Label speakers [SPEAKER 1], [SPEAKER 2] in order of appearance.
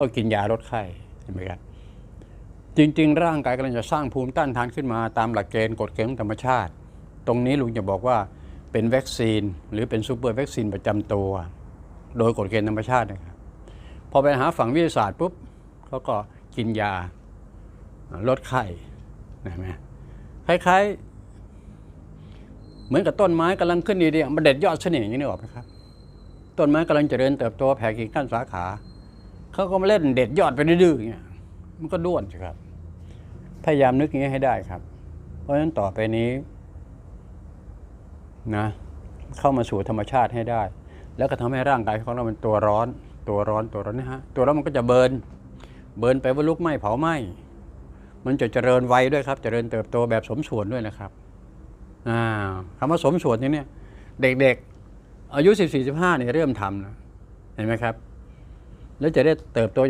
[SPEAKER 1] ก็กินยาลดไข้เห็นไหมครับจริง ๆ ร่างกายกำลังจะสร้างภูมิต้านทานขึ้นมาตามหลักเกณฑ์กฎเกณฑ์ธรรมชาติ ตรงนี้ลุงจะบอกว่าเป็นวัคซีน หรือเป็นซูเปอร์วัคซีนประจำตัว โดยกฎเกณฑ์ธรรมชาตินะครับพอไปหาฝั่งวิทยาศาสตร์ปุ๊บเขาก็กินยาลดไข้นะไหมคล้ายๆ เหมือนกับต้นไม้กำลังขึ้นดีๆมันเด็ดยอดเสน่ห์อย่างนี้นึกออกไหมครับต้นไม้กำลังเจริญเติบโตแผ่กิ่งก้านสาขา เขาก็มาเล่นเด็ดยอดไปดื้อๆอย่างเงี้ยมันก็ด้วนสิครับ พยายามนึกอย่างนี้ให้ได้ครับ เพราะฉะนั้นต่อไปนี้นะเข้ามาสู่ธรรมชาติให้ได้ แล้วก็ทำให้ร่างกายของเราเป็นตัวร้อน ตัวร้อนตัวร้อนนะฮะตัวร้อนมันก็จะเบิร์นเบิร์นไปว่าลุกไหม้เผาไหม้มันจะเจริญไวด้วยครับ เจริญเติบโตแบบสมส่วนด้วยนะครับอ่าคำว่าสมส่วนนี้เนี่ย เด็กๆ อายุ 14-15เนี่ยเริ่มทำนะเห็นไหมครับ แล้วจะได้เติบโตอย่าง